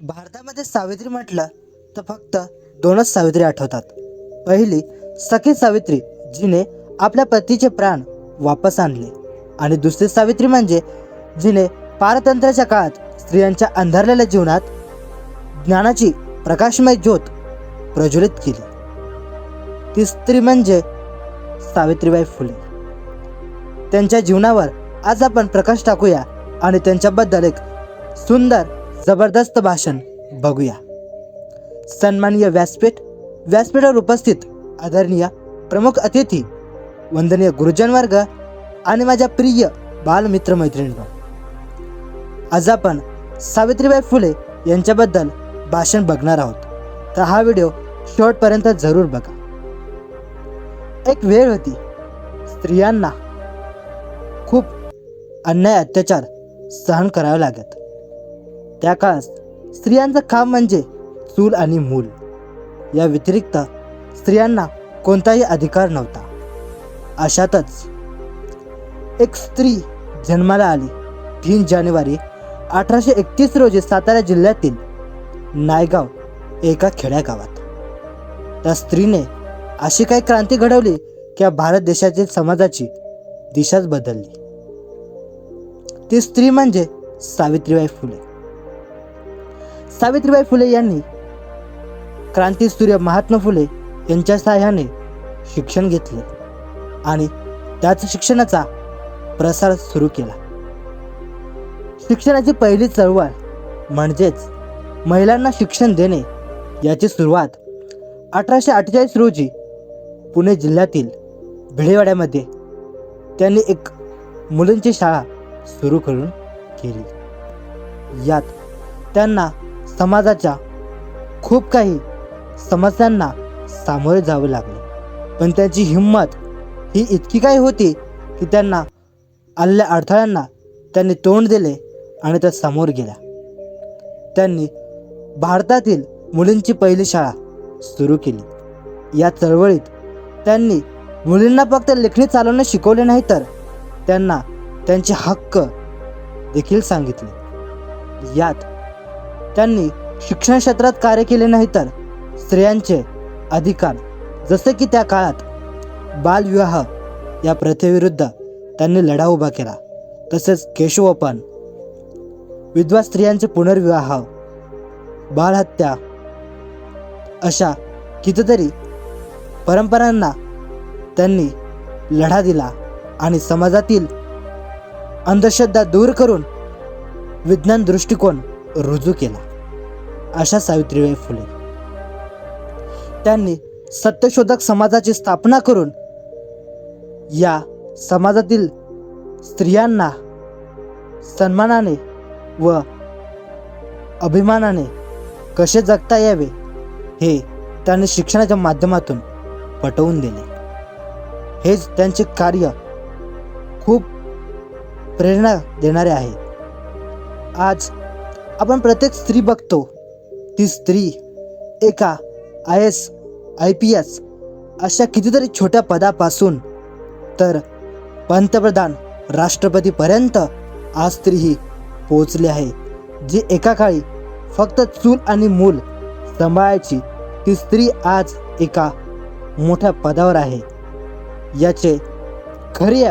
भारतामध्ये सावित्री म्हटलं तर फक्त दोनच सावित्री आठवतात. पहिली सखी सावित्री जिने आपल्या पतीचे प्राण वापस आणले. आणि दुसरी सावित्री म्हणजे जिने पारतंत्र्याच्या काळात स्त्रियांच्या अंधारलेल्या जीवनात ज्ञानाची प्रकाशमय ज्योत प्रज्वलित केली. ती स्त्री म्हणजे सावित्रीबाई फुले. त्यांच्या जीवनावर आज आपण प्रकाश टाकूया आणि त्यांच्याबद्दल एक सुंदर जबरदस्त भाषण. बघूया. सन्माननीय व्यासपीठ व्यासपीठावर उपस्थित आदरणीय प्रमुख अतिथी वंदनीय गुरुजन वर्ग आणि माझ्या प्रिय बालमित्र मैत्रिणींनो आज आपण सावित्रीबाई फुले यांच्याबद्दल भाषण बघणार आहोत. तर हा व्हिडिओ शेवटपर्यंत जरूर बघा. एक वेळ होती. स्त्रियांना खूप अन्याय अत्याचार सहन करावे लागत. त्या काळात स्त्रियांचं काम म्हणजे चूल आणि मूल. या व्यतिरिक्त स्त्रियांना कोणताही अधिकार नव्हता. अशातच एक स्त्री जन्माला आली. तीन जानेवारी अठराशे एकतीस रोजी सातारा जिल्ह्यातील नायगाव एका खेड्यागावात. त्या स्त्रीने अशी काही क्रांती घडवली की भारत देशातील समाजाची दिशाच बदलली. ती स्त्री म्हणजे सावित्रीबाई फुले. सावित्रीबाई फुले यांनी क्रांतीसूर्य महात्मा फुले यांच्या सहाय्याने शिक्षण घेतले आणि त्याच शिक्षणाचा प्रसार सुरू केला. शिक्षणाची पहिली चळवळ म्हणजेच महिलांना शिक्षण देणे याची सुरुवात अठराशे अठ्ठेचाळीस रोजी पुणे जिल्ह्यातील भिडेवाड्यामध्ये त्यांनी एक मुलींची शाळा सुरू करून केली. यात त्यांना समाजाच्या खूप काही समस्यांना सामोरे जावे लागले. पण त्यांची हिंमत ही इतकी काही होती की त्यांना आलेल्या अडथळ्यांना त्यांनी तोंड दिले आणि त्या समोर गेल्या. त्यांनी भारतातील मुलींची पहिली शाळा सुरू केली. या चळवळीत त्यांनी मुलींना फक्त लेखणी चालवणं शिकवले नाही तर त्यांना त्यांचे हक्क देखील सांगितले. यात त्यांनी शिक्षण क्षेत्रात कार्य केले नाही तर स्त्रियांचे अधिकार जसे की त्या काळात बालविवाह या प्रथेविरुद्ध त्यांनी लढा उभा केला. तसेच केशवपन विधवा स्त्रियांचे पुनर्विवाह बालहत्या अशा कितीतरी परंपरांना त्यांनी लढा दिला आणि समाजातील अंधश्रद्धा दूर करून विज्ञान दृष्टिकोन रुजू केला. अशा सावित्रीबाई फुले. त्यांनी सत्यशोधक समाजाची स्थापना करून या समाजातील स्त्रियांना सन्मानाने व अभिमानाने कसे जगता यावे हे त्यांनी शिक्षणाच्या माध्यमातून पटवून दिले. हेच त्यांचे कार्य खूप प्रेरणा देणारे आहे. आज आपण प्रत्येक स्त्री बघतो. ती स्त्री एका I S I P S अशा कितीतरी छोट्या पदापासून तर पंतप्रधान राष्ट्रपतीपर्यंत आज स्त्री ही पोचली आहे. जी एका काळी फक्त चूल आणि मूल सांभाळायची ती स्त्री आज एका मोठ्या पदावर आहे. याचे खरे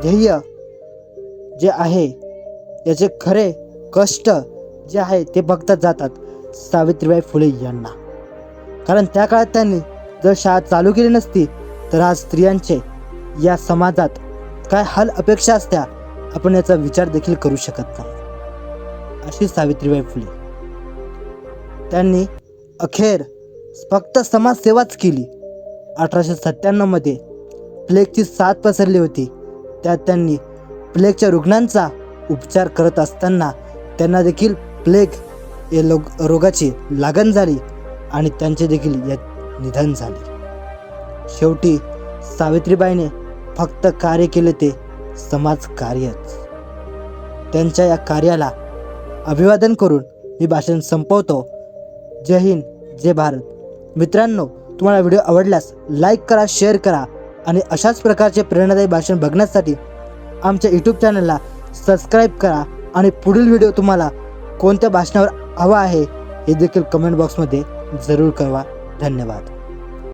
ध्येय जे आहे याचे खरे कष्ट जे आहे ते बघतात जातात. सावित्रीबाई फुले यांना. कारण त्या काळात त्यांनी जर शाळा चालू केली नसती तर आज स्त्रियांचे या समाजात काय हाल अपेक्षा असत्या आपण याचा विचार देखील करू शकत नाही. अशी सावित्रीबाई फुले. त्यांनी अखेर फक्त समाजसेवाच केली. अठराशे सत्त्याण्णवमध्ये प्लेगची साथ पसरली होती. त्यात त्यांनी प्लेगच्या रुग्णांचा उपचार करत असताना त्यांना देखील प्लेग या लोग रोगाची लागण झाली आणि त्यांचे देखील यात निधन झाले. शेवटी सावित्रीबाईने फक्त कार्य केले ते समाज कार्यच. त्यांच्या या कार्याला अभिवादन करून मी भाषण संपवतो. जय हिंद जय भारत. मित्रांनो तुम्हाला व्हिडिओ आवडल्यास लाईक करा शेअर करा आणि अशाच प्रकारचे प्रेरणादायी भाषण बघण्यासाठी आमच्या यूट्यूब चॅनलला सबस्क्राईब करा आणि पुढील व्हिडिओ तुम्हाला कोणत्या भाषणावर हवा आहे हे देखील कमेंट बॉक्समध्ये जरूर कळवा. धन्यवाद.